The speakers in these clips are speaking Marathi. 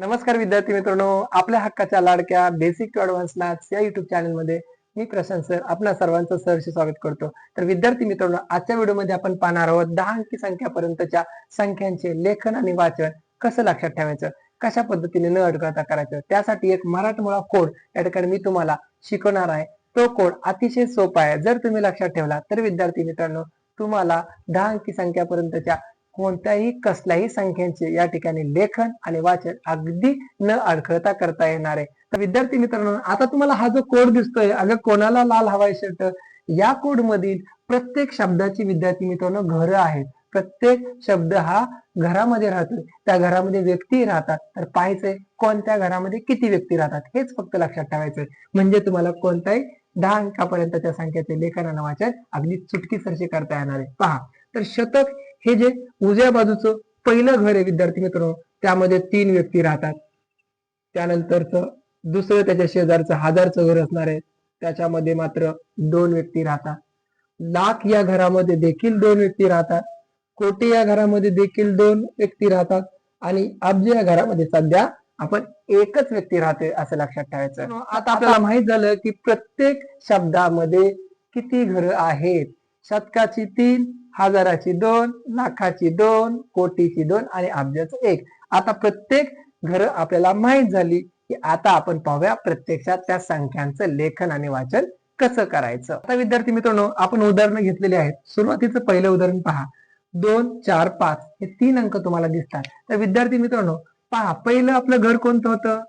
नमस्कार विद्यार्थी मित्रांनो आपल्या हक्काच्या लाडक्या बेसिक टू ऍडव्हान्स मॅथ्स या युट्यूब चॅनलमध्ये मी प्रशांत सर आपल्या सर्वांचं सहर्ष स्वागत करतो. तर विद्यार्थी मित्रांनो आजच्या व्हिडिओमध्ये आपण पाहणार आहोत दहा अंकी संख्यापर्यंतच्या संख्यांचे लेखन आणि वाचन कसं लक्षात ठेवायचं कशा पद्धतीने न अडकळता करायचं त्यासाठी एक मराठमोळा कोड या ठिकाणी मी तुम्हाला शिकवणार आहे. तो कोड अतिशय सोपा आहे. जर तुम्ही लक्षात ठेवला तर विद्यार्थी मित्रांनो तुम्हाला दहा अंकी संख्यापर्यंतच्या कोणत्याही कसल्याही संख्यांचे या ठिकाणी लेखन आणि वाचन अगदी न अडखळता करता येणार आहे. तर विद्यार्थी मित्रांनो आता तुम्हाला हा जो कोड दिसतोय अगं कोणाला लाल हवाय शर्ट या कोड मधील प्रत्येक शब्दाची विद्यार्थी मित्रांनो घरं आहेत. प्रत्येक शब्द हा घरामध्ये राहतोय. त्या घरामध्ये व्यक्ती राहतात. तर पाहायचंय कोणत्या घरामध्ये किती व्यक्ती राहतात हेच फक्त लक्षात ठेवायचंय. म्हणजे तुम्हाला कोणत्याही दहा अंकापर्यंतच्या संख्येचे लेखन आणि वाचन अगदी चुटकीसरशी करता येणार आहे. पहा तर शतक हे जे उजव्या बाजूचं पहिलं घर आहे विद्यार्थी मित्रांनो त्यामध्ये तीन व्यक्ती राहतात. त्यानंतरच दुसरं त्याच्या शेजारचं हजारचं घर असणार आहे. त्याच्यामध्ये मात्र दोन व्यक्ती राहतात. लाख या घरामध्ये देखील दोन व्यक्ती राहतात. कोटी या घरामध्ये देखील दोन व्यक्ती राहतात. आणि अब्ज या घरामध्ये सध्या आपण एकच व्यक्ती राहते असं लक्षात ठेवायचं. आता आपल्याला माहीत झालं की प्रत्येक शब्दामध्ये किती घरं आहेत? शतकाची तीन हजाराची दोन लाखाची दोन कोटीची दोन आणि अब्जाचं एक. आता प्रत्येक घर आपल्याला माहीत झाली की आता आपण पाहूया प्रत्यक्षात त्या संख्यांचं लेखन आणि वाचन कसं करायचं. आता विद्यार्थी मित्रांनो आपण उदाहरणं घेतलेली आहेत. सुरुवातीचं पहिलं उदाहरण पहा. दोन चार पाच हे तीन अंक तुम्हाला दिसतात. तर विद्यार्थी मित्रांनो पहा पहिलं आपलं घर कोणतं होतं?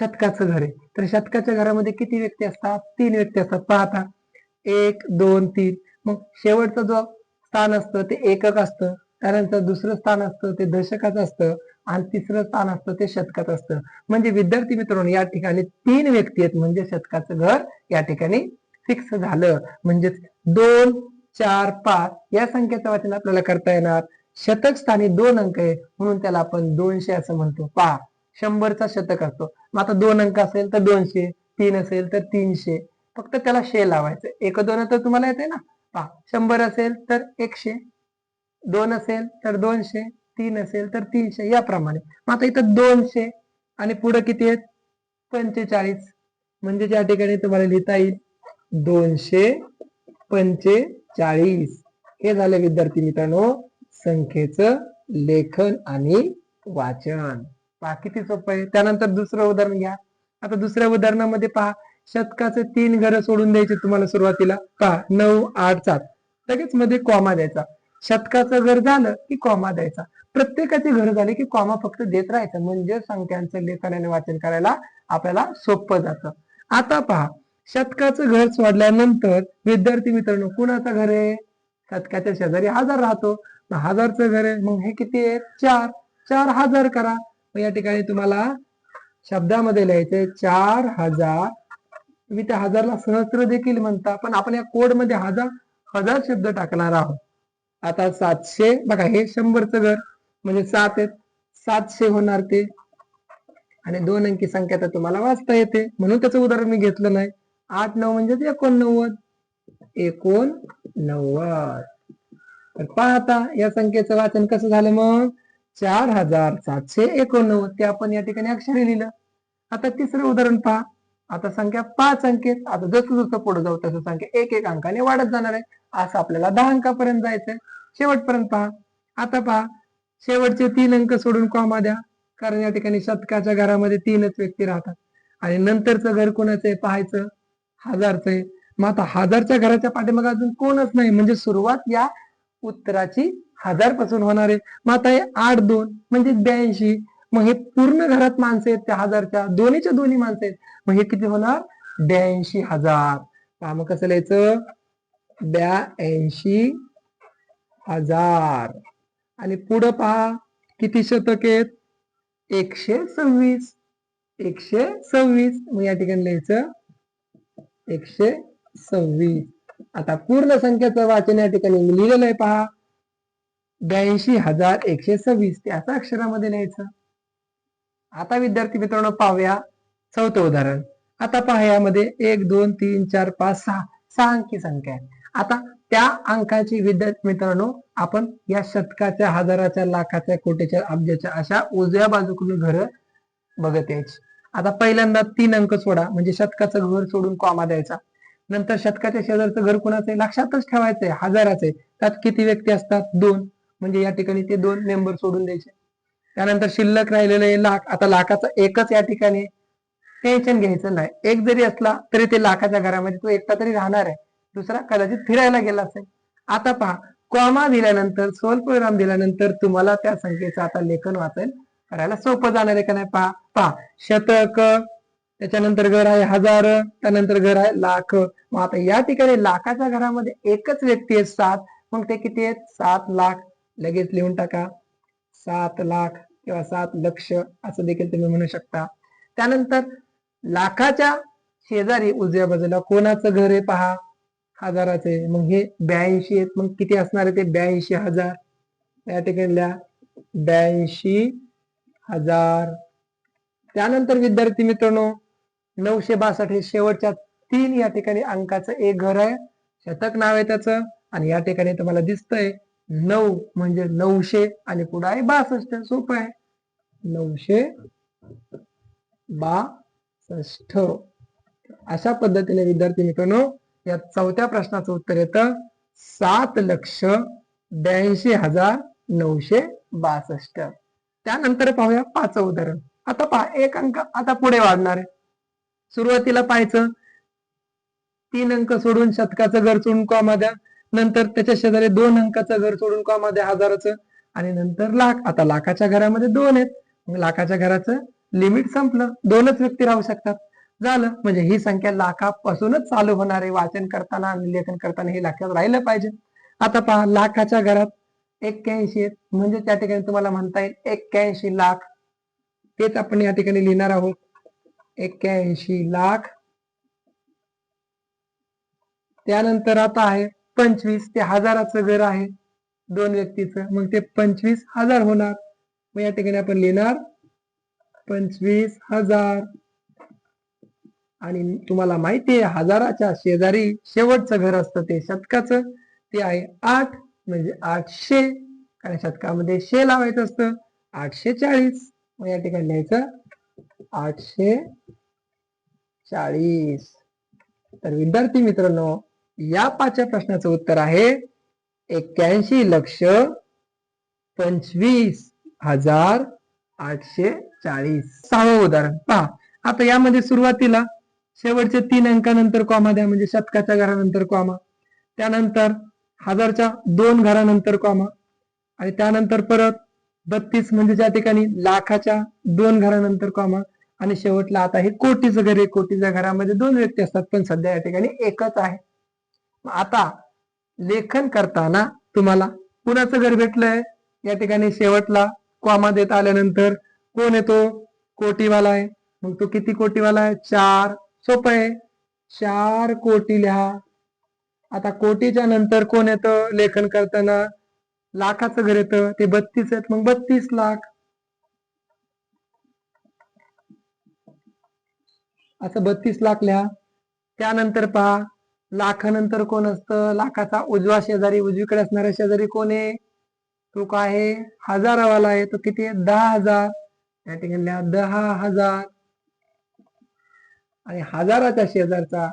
शतकाचं घर आहे. तर शतकाच्या घरामध्ये किती व्यक्ती असतात? तीन व्यक्ती असतात. पाहता एक दोन तीन. मग शेवटचं जो स्थान असतं ते एकक असतं त्यानंतर दुसरं स्थान असतं ते दशकाचं असतं आणि तिसरं स्थान असतं ते शतकात असतं. म्हणजे विद्यार्थी मित्रांनो या ठिकाणी तीन व्यक्ती आहेत. म्हणजे शतकाचं घर या ठिकाणी फिक्स झालं. म्हणजेच दोन चार पाच या संख्येचं वाचन आपल्याला करता येणार. शतक स्थानी दोन अंक आहे म्हणून त्याला आपण दोनशे असं म्हणतो. पा शंभरचा शतक असतो. मग आता दोन अंक असेल तर दोनशे तीन असेल तर तीनशे. फक्त त्याला शे लावायचं. एक दोन तर तुम्हाला येते ना? पहा शंभर असेल तर एकशे दोन असेल तर दोनशे तीन असेल तर तीनशे याप्रमाणे. मग आता इथं दोनशे आणि पुढे किती आहेत? पंचेचाळीस. म्हणजे ज्या ठिकाणी तुम्हाला लिहिता येईल दोनशे पंचेचाळीस. हे झाले विद्यार्थी मित्रांनो संख्येचं लेखन आणि वाचन. पहा किती सोपं आहे. त्यानंतर दुसरं उदाहरण घ्या. आता दुसऱ्या उदाहरणामध्ये पहा शतकाचे तीन घरं सोडून द्यायचे तुम्हाला सुरुवातीला? पहा नऊ आठ सात. लगेच मध्ये कॉमा द्यायचा. शतकाचं घर झालं की कॉमा द्यायचा. प्रत्येकाची घर झाले की कॉमा फक्त देत राहायचं. म्हणजे संख्यांचं लेखन आणि वाचन करायला आपल्याला सोपं जातं. आता पहा शतकाचं घर सोडल्यानंतर विद्यार्थी मित्रांनो कुणाचं घर आहे? शतकाच्या शेजारी हजार राहतो. मग हजारचं घर आहे. मग हे किती आहे? चार. चार हजार करा. मग या ठिकाणी तुम्हाला शब्दामध्ये लिहायचंय चार हजार तुम्ही त्या हजारला सहस्त्र देखील म्हणता पण आपण या कोडमध्ये हजार हजार शब्द टाकणार आहोत. आता सातशे बघा हे शंभरचं घर म्हणजे सात आहेत. सातशे होणार ते. आणि दोन अंकी संख्या तर तुम्हाला वाचता येते. म्हणून त्याचं उदाहरण मी घेतलं नाही. आठ नऊ म्हणजे एकोणनव्वद. एकोणनव्वद. तर पहा आता या संख्येचं वाचन कसं झालं मग? चार हजार सातशे एकोणनव्वद. ते आपण या ठिकाणी अक्षरी लिहिलं. आता तिसरं उदाहरण पहा. आता संख्या पाच अंकेत आता जसं जसं पुढे जाऊ तसं संख्या एक एक अंकाने वाढत जाणार आहे. असं आपल्याला दहा अंकापर्यंत जायचंय. शेवटपर्यंत पहा. आता पहा. शेवटचे तीन अंक सोडून कॉमा द्या. कारण या ठिकाणी शतकाच्या घरामध्ये तीनच व्यक्ती राहतात. आणि नंतरचं घर कोणाचं आहे? पाहायचं. हजारचं आहे. मग आता हजारच्या घराच्या पाठीमाग अजून कोणच नाही. म्हणजे सुरुवात या उत्तराची हजारपासून होणार आहे. मग आता हे आठ दोन म्हणजे ब्याऐंशी. मग हे पूर्ण घरात माणसं आहेत त्या हजारच्या दोन्हीच्या दोन्ही माणसं आहेत. मग हे किती होणार? ब्याऐंशी हजार. पहा मग कसं लिहायचं? ब्याऐंशी हजार. आणि पुढं पहा किती शतक आहेत? एकशे सव्वीस. एकशे सव्वीस. मग या ठिकाणी लिहायचं एकशे सव्वीस. आता पूर्ण संख्येचं वाचन या ठिकाणी लिहिलेलं आहे पहा. ब्याऐंशी हजार एकशे सव्वीस. ते असं अक्षरामध्ये लिहायचं. आता विद्यार्थी मित्रांनो पाहूया चौथं उदाहरण. आता पहा यामध्ये एक दोन तीन चार पाच सहा सहा अंकी संख्या आहे. आता त्या अंकाची विद्यार्थी मित्रांनो आपण या शतकाच्या हजाराच्या लाखाच्या कोटीच्या अब्जाच्या अशा उजव्या बाजूकडून घर बघत यायची. आता पहिल्यांदा तीन अंक सोडा म्हणजे शतकाचं घर सोडून कॉमा द्यायचा. नंतर शतकाच्या शेजारचं घर कुणाचं आहे? लक्षातच ठेवायचंय हजाराचं आहे. त्यात किती व्यक्ती असतात? दोन. म्हणजे या ठिकाणी ते दोन मेंबर सोडून द्यायचे. त्यानंतर शिल्लक राहिलेलं आहे लाख आता लाखाचा एकच या ठिकाणी टेन्शन घ्यायचं नाही. एक जरी असला तरी ते लाखाच्या घरामध्ये तो एकटा तरी राहणार आहे. दुसरा कदाचित फिरायला गेला असेल. आता पहा कॉमा दिल्यानंतर स्वल्पविराम दिल्यानंतर तुम्हाला त्या संख्येचं आता लेखन वाचेल. करायला सोपं जाणार आहे का नाही पहा. पहा शतक त्याच्यानंतर घर आहे हजार त्यानंतर घर आहे लाख. मग आता या ठिकाणी लाखाच्या घरामध्ये एकच व्यक्ती आहे सात. मग ते किती आहेत? सात लाख. लगेच लिहून टाका. सात लाख. किंवा सात लक्ष असं देखील तुम्ही म्हणू शकता. त्यानंतर लाखाच्या शेजारी उजव्या बाजूला कोणाचं घर आहे पहा? हजाराचे मग हे ब्याऐंशी आहेत. मग किती असणार आहे ते? ब्याऐंशी हजार. या ठिकाणी ब्याऐंशी हजार. त्यानंतर विद्यार्थी मित्रांनो नऊशे बासष्ट हे शेवटच्या तीन या ठिकाणी अंकाचं एक घर आहे. शतक नाव आहे त्याचं. आणि या ठिकाणी तुम्हाला दिसतंय नऊ म्हणजे नऊशे आणि पुढे आहे बासष्ट. सोपं आहे. नऊशे बासष्ट. अशा पद्धतीने विद्यार्थी मित्रांनो या चौथ्या प्रश्नाचं उत्तर येतं. सात लक्ष ब्याऐंशी हजार नऊशे बासष्ट. त्यानंतर पाहूया पाचवं उदाहरण. आता पहा एक अंक आता पुढे वाढणार आहे. सुरुवातीला पाहायचं. तीन अंक सोडून शतकाचं घर सोडून कॉमा द्या. नंतर त्याच्या शेजारी दोन अंकाचं घर सोडून कॉमा द्या हजाराचं. आणि नंतर लाख. आता लाखाच्या घरामध्ये दोन आहेत. लाखाच्या घराचं लिमिट संपलं. दोनच व्यक्ती राहू शकतात. झालं. म्हणजे ही संख्या लाखापासूनच चालू होणार आहे. वाचन करताना आणि लेखन करताना हे लक्षात राहिलं पाहिजे. आता पहा लाखाच्या घरात एक्क्याऐंशी आहेत. म्हणजे त्या ठिकाणी तुम्हाला म्हणता येईल एक्क्याऐंशी लाख. तेच आपण या ठिकाणी लिहिणार आहोत. एक्क्याऐंशी लाख. त्यानंतर आता आहे पंचवीस. ते हजाराचं घर आहे. दोन व्यक्तीचं. मग ते पंचवीस हजार होणार. मग या ठिकाणी आपण लिहिणार पंचवीस हजार. आणि तुम्हाला माहिती आहे हजाराच्या शेजारी शेवटचं घर असतं ते शतकाचं. ते आहे आठ म्हणजे आठशे. कारण शतकामध्ये शे लावायचं असतं आठशे चाळीस. मग या ठिकाणी लिहायचं आठशे चाळीस. तर विद्यार्थी मित्रांनो या पाचव्या प्रश्नाचं उत्तर आहे एक्क्याऐंशी लक्ष पंचवीस. हजार आठशे चाळीस. सहावं उदाहरण. पहा आता यामध्ये सुरुवातीला शेवटचे तीन अंकानंतर कॉमा द्या म्हणजे शतकाच्या घरानंतर कॉमा त्यानंतर हजारच्या दोन घरानंतर कॉमा आणि त्यानंतर परत बत्तीस म्हणजे ज्या ठिकाणी लाखाच्या दोन घरानंतर कॉमा आणि शेवटला आता हे कोटीचं घर आहे. कोटीच्या घरामध्ये दोन व्यक्ती असतात पण सध्या या ठिकाणी एकच आहे. आता लेखन करताना तुम्हाला कुणाचं घर भेटलंय? या ठिकाणी शेवटला कॉमा देत आल्यानंतर कोण येतो? कोटीवाला आहे. मग तो किती कोटीवाला आहे? चार. सोपं आहे. चार कोटी लिहा. आता कोटीच्या नंतर कोण येतं? लेखन करताना लाखाचं घर येतं. ते बत्तीस आहेत. मग बत्तीस लाख. असं बत्तीस लाख लिहा. त्यानंतर पहा लाखानंतर कोण असतं? लाखाचा उजवा शेजारी उजवीकडे असणारा शेजारी कोण आहे? तो काय आहे हजारावाला आहे तो किती आहे? दहा हजार. त्या ठिकाणी लिहा दहा हजार. आणि हजाराच्या शेजारचा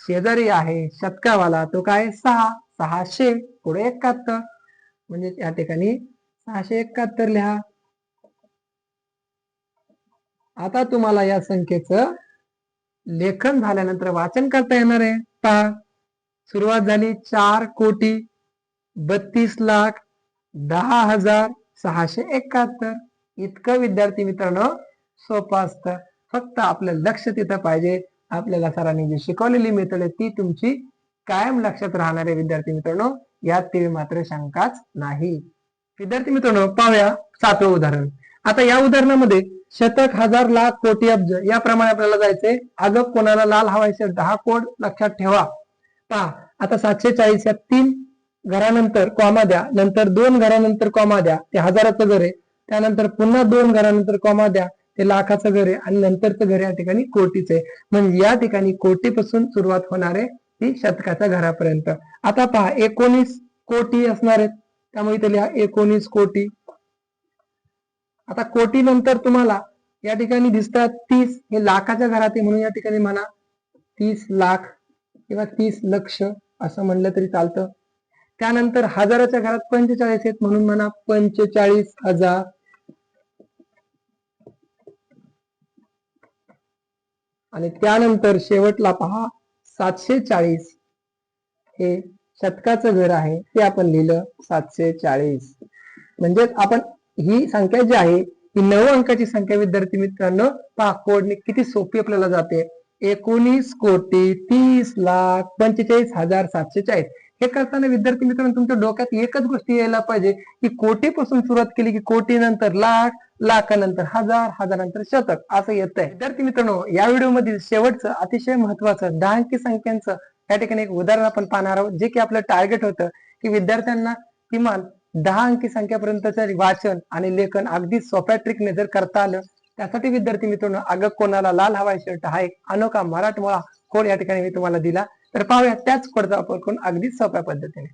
शेजारी आहे शतकावाला तो काय? सहा. सहाशे पुढे एकाहत्तर. म्हणजे या ठिकाणी सहाशे एकाहत्तर लिहा. आता तुम्हाला या संख्येचं लेखन झाल्यानंतर वाचन करता येणार आहे. पहा सुरुवात झाली चार कोटी बत्तीस लाख दहा हजार सहाशे एकाहत्तर. इतकं विद्यार्थी मित्रांनो सोपं असतं. फक्त आपलं लक्ष तिथं पाहिजे. आपल्याला सरांनी जी शिकवलेली मेथड आहे ती तुमची कायम लक्षात राहणारे विद्यार्थी मित्रांनो यात ते मात्र शंकाच नाही. विद्यार्थी मित्रांनो पाहूया सातवं उदाहरण. आता या उदाहरणामध्ये शतक हजार लाख कोटी अब्ज याप्रमाणे आपल्याला जायचंय. अगं कोणाला लाल हवायचे दहा कोड लक्षात ठेवा. पहा आता सातशे चाळीस या तीन घरानंतर कॉमा द्या नंतर दोन घरानंतर कॉमा द्या ते हजाराचं घर आहे. त्यानंतर पुन्हा दोन घरानंतर कॉमा द्या ते लाखाचं घर आहे आणि नंतरचं घर या ठिकाणी कोटीचं आहे. म्हणजे या ठिकाणी कोटीपासून सुरुवात होणार आहे ती शतकाच्या घरापर्यंत. आता पहा एकोणीस कोटी असणार आहेत. त्यामुळे इथे लिहा एकोणीस कोटी. आता कोटी नंतर तुम्हाला या ठिकाणी दिसतात तीस हे लाखाच्या घरात आहे म्हणून या ठिकाणी म्हणा तीस लाख किंवा तीस लक्ष असं म्हणलं तरी चालतं. त्यानंतर हजाराच्या घरात पंचेचाळीस आहेत म्हणून म्हणा पंचेचाळीस हजार. आणि त्यानंतर शेवटला पहा सातशे चाळीस हे शतकाचं घर आहे ते आपण लिहिलं सातशे चाळीस म्हणजेच आपण ही संख्या जी आहे ही नऊ अंकाची संख्या विद्यार्थी मित्रांनो पहा कोडने किती सोपी आपल्याला जाते. एकोणीस कोटी तीस लाख पंचेचाळीस हजार सातशे चाळीस हे करताना विद्यार्थी मित्रांनो तुमच्या डोक्यात एकच गोष्टी यायला पाहिजे की कोटीपासून सुरुवात केली की कोटी नंतर लाख लाखानंतर हजार हजारानंतर शतक असं येत आहे विद्यार्थी मित्रांनो या व्हिडिओ शेवटचं अतिशय महत्वाचं दहा अंकी संख्यांचं या ठिकाणी एक उदाहरण आपण पाहणार आहोत जे की आपलं टार्गेट होतं की विद्यार्थ्यांना किमान दहा अंकी संख्यापर्यंतचं वाचन आणि लेखन अगदी सोप्या ट्रिकने जर करता आलं त्यासाठी विद्यार्थी मित्रांनो अगं कोणाला लाल हवाय शर्ट हा एक अनोखा मराठमोळा कोड या ठिकाणी मी तुम्हाला दिला. तर पाहूया त्याच कोडचा वापर करून अगदी सोप्या पद्धतीने.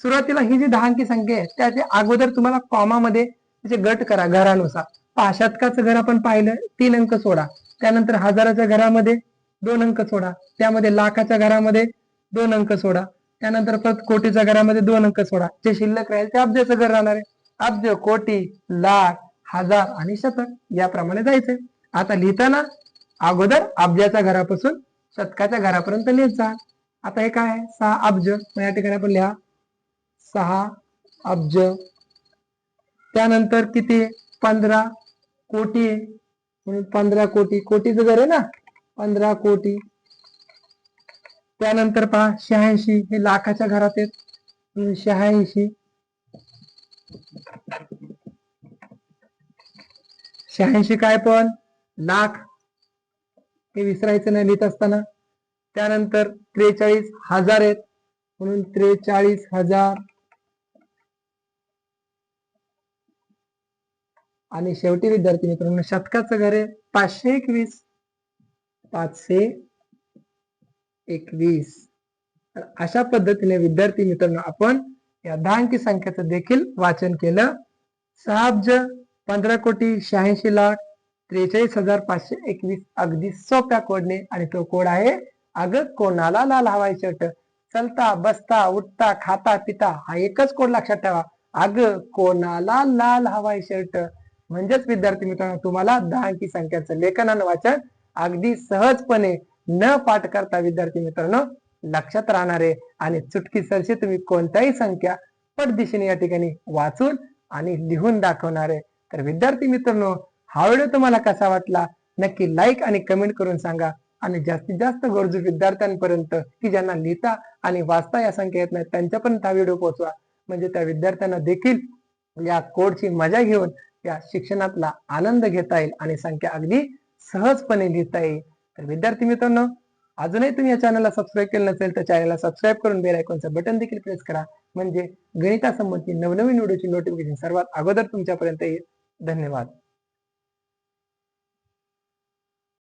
सुरुवातीला ही जी दहा अंकी संख्या आहे त्याच्या अगोदर तुम्हाला कॉमामध्ये त्याचे गट करा घरानुसार. पाशातकाचं शतकाचं घर आपण पाहिलं तीन अंक सोडा. त्यानंतर हजाराच्या घरामध्ये दोन अंक सोडा. त्यामध्ये लाखाच्या घरामध्ये दोन अंक सोडा. त्यानंतर परत कोटीच्या घरामध्ये दोन अंक सोडा. जे शिल्लक राहील ते अब्जाचं घर राहणार आहे. अब्ज कोटी लाख हजार आणि शतक याप्रमाणे जायचंय. आता लिहिताना अगोदर अब्जाच्या घरापासून शतकाच्या घरापर्यंत नेत जा. आता हे काय? सहा अब्ज. मग या ठिकाणी आपण लिहा. सहा अब्ज. त्यानंतर किती? पंधरा कोटी. आहे म्हणून पंधरा कोटी. कोटीच घर आहे ना? पंधरा कोटी. त्यानंतर पहा शहाऐंशी. हे लाखाच्या घरात आहेत. म्हणून शहाऐंशी. शहाऐंशी काय पण? लाख. हे विसरायचं नाही लिहित असताना. त्यानंतर त्रेचाळीस हजार आहेत. म्हणून त्रेचाळीस हजार. आणि शेवटी विद्यार्थी मित्रांनो शतकाचं घर आहे पाचशे एकवीस. पाचशे एकवीस. तर अशा पद्धतीने विद्यार्थी मित्रांनो आपण या दहा अंकी संख्येचं देखील वाचन केलं. सहा अब्ज पंधरा कोटी शहाऐंशी लाख त्रेचाळीस हजार पाचशे एकवीस अगदी सोप्या कोडने आणि तो कोड आहे अग कोणाला लाल हवाय शर्ट? चलता बसता उठता खाता पिता हा एकच कोड लक्षात ठेवा. अग कोणाला लाल हवाय शर्ट? म्हणजेच विद्यार्थी मित्रांनो तुम्हाला दहा अंकी संख्याचं लेखन आणि वाचन अगदी सहजपणे न पाठ करता विद्यार्थी मित्रांनो लक्षात राहणार आहे आणि चुटकी सरशी तुम्ही कोणत्याही संख्या पट दिशेने या ठिकाणी वाचून आणि लिहून दाखवणार. आहे तर विद्यार्थी मित्रांनो हा व्हिडिओ तुम्हाला कसा वाटला? नक्की लाईक आणि कमेंट करून सांगा. आणि जास्तीत जास्त गरजू विद्यार्थ्यांपर्यंत की ज्यांना लिहिता आणि वाचता या संख्या येत नाही त्यांच्यापर्यंत हा व्हिडिओ पोहोचवा. म्हणजे त्या विद्यार्थ्यांना देखील या कोडची मजा घेऊन या शिक्षणातला आनंद घेता येईल आणि संख्या अगदी सहजपणे लिहिता येईल. तर विद्यार्थी मित्रांनो अजूनही तुम्ही या चॅनलला सबस्क्राईब केलं नसेल तर चॅनलला सबस्क्राईब करून बेल आयकॉनचं बटन देखील प्रेस करा. म्हणजे गणितासंबंधी नवनवीन व्हिडिओची नोटिफिकेशन सर्वात अगोदर तुमच्यापर्यंत येईल. धन्यवाद.